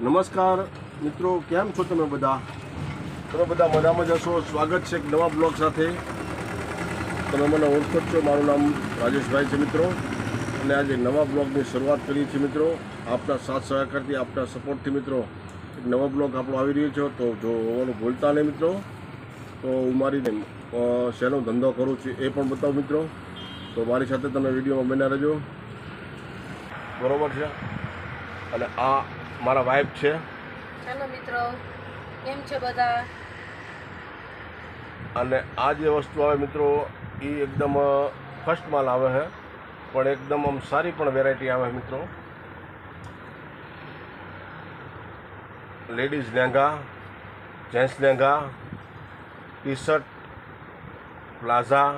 નમસ્કાર મિત્રો, કેમ છો તમે બધા? તમે બધા મજામાં જશો સ્વાગત છે એક નવા બ્લોગ સાથે. તમે મને ઓળખો છો, મારું નામ રાજેશભાઈ છે મિત્રો. અને આજે નવા બ્લોગની શરૂઆત કરીએ છીએ મિત્રો. આપના સાથ સહકારથી, આપના સપોર્ટથી મિત્રો, એક નવો બ્લોગ આપણો આવી રહ્યો છે. તો જો હોવાનું ભૂલતા નહીં મિત્રો. તો હું મારી શેનો ધંધો કરું છું એ પણ બતાવું મિત્રો. તો મારી સાથે તમે વિડીયોમાં બન્યા રહેજો. બરોબર છે? અને આ મારા વાઈફ છે. ચાલો મિત્રો કેમ છે બધા? અને આ જે વસ્તુ આવે મિત્રો એ એકદમ ફર્સ્ટ માલ આવે છે. પણ એકદમ આમ સારી પણ વેરાયટી આવે મિત્રો. Ladies lehenga gents lehenga T shirt palazzo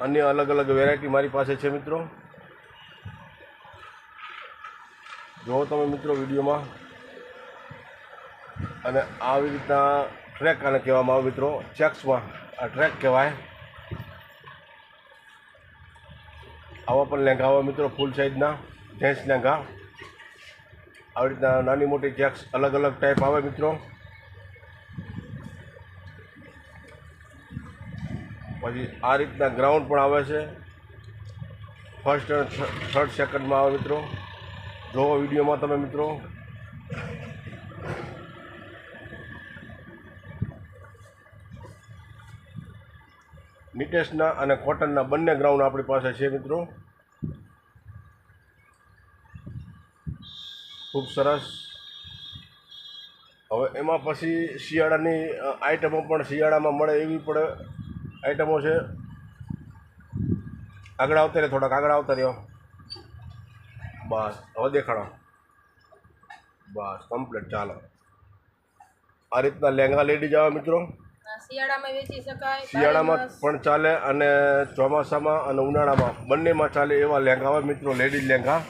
અન્ય અલગ અલગ વેરાયટી મારી પાસે છે મિત્રો. જુઓ તમે મિત્રો વિડીયોમાં અને આવી રીતના ટ્રેક આને કહેવામાં આવે મિત્રો ચેક્સમાં આ ટ્રેક કહેવાય. આવા પણ લહેંગા આવે મિત્રો ફૂલ સાઇઝના જેન્ટ્સ લહેંગા આવી રીતના નાની મોટી ચેક્સ અલગ અલગ ટાઈપ આવે મિત્રો. પછી આ રીતના ગ્રાઉન્ડ પણ આવે છે. ફર્સ્ટ અને થર્ડ સેકન્ડમાં આવે મિત્રો. જોવો વિડીયોમાં તમે મિત્રો. નિટેશના અને કોટનના બંને ગ્રાઉન્ડ આપણી પાસે છે મિત્રો. ખૂબ સરસ. હવે એમાં પછી શિયાળાની આઈટમો પણ શિયાળામાં મળે એવી પણ આઈટમો છે. આગળ આવતા રહે થોડાક આગળ આવતા રહ્યો. બસ હવે દેખાડો. બસ કમ્પ્લીટ ચાલો. આ રીતના લહેંગા લેડીઝ આવે મિત્રો. શિયાળામાં વેચી શકાય શિયાળામાં પણ ચાલે અને ચોમાસામાં અને ઉનાળામાં. બંનેમાં ચાલે એવા લહેંગા આવે મિત્રો લેડીઝ લહેંગા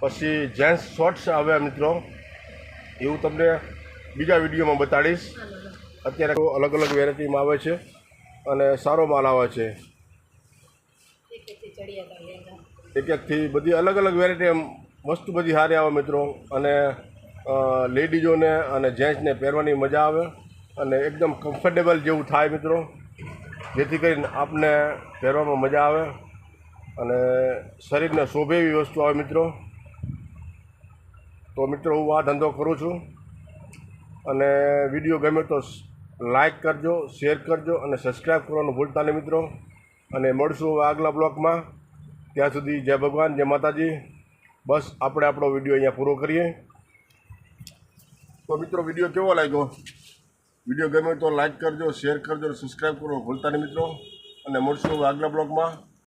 પછી જેન્ટ્સ શોર્ટ્સ આવે મિત્રો. એવું તમને બીજા વિડીયોમાં બતાડીશ. અત્યારે અલગ અલગ વેરાયટીમાં આવે છે અને સારો માલ આવે છે. ચડિયાતા. એક એકથી બધી અલગ અલગ વેરાયટી એમ વસ્તુ બધી સારી આવે મિત્રો. અને લેડીઝોને અને જેન્ટ્સને પહેરવાની મજા આવે. અને એકદમ કમ્ફર્ટેબલ જેવું થાય મિત્રો. જેથી કરીને આપને પહેરવામાં મજા આવે. અને શરીરને શોભે એવી વસ્તુ આવે મિત્રો. તો મિત્રો હું આ ધંધો કરું છું. અને વીડિયો ગમે તો લાઈક કરજો શેર કરજો અને સબસ્ક્રાઈબ કરવાનું ભૂલતા નહીં મિત્રો. અને મળશું આગલા બ્લોકમાં. ત્યાં સુધી જય ભગવાન, જય માતાજી. બસ, આપણે આપણો વીડિયો અહીંયા પૂરો કરીએ. તો મિત્રો, વીડિયો કેવો લાગ્યો? વીડિયો ગમે તો લાઈક કરજો, શેર કરજો અને સબસ્ક્રાઈબ કરો ભૂલતા નહીં મિત્રો. અને મળશું આગલા બ્લોગમાં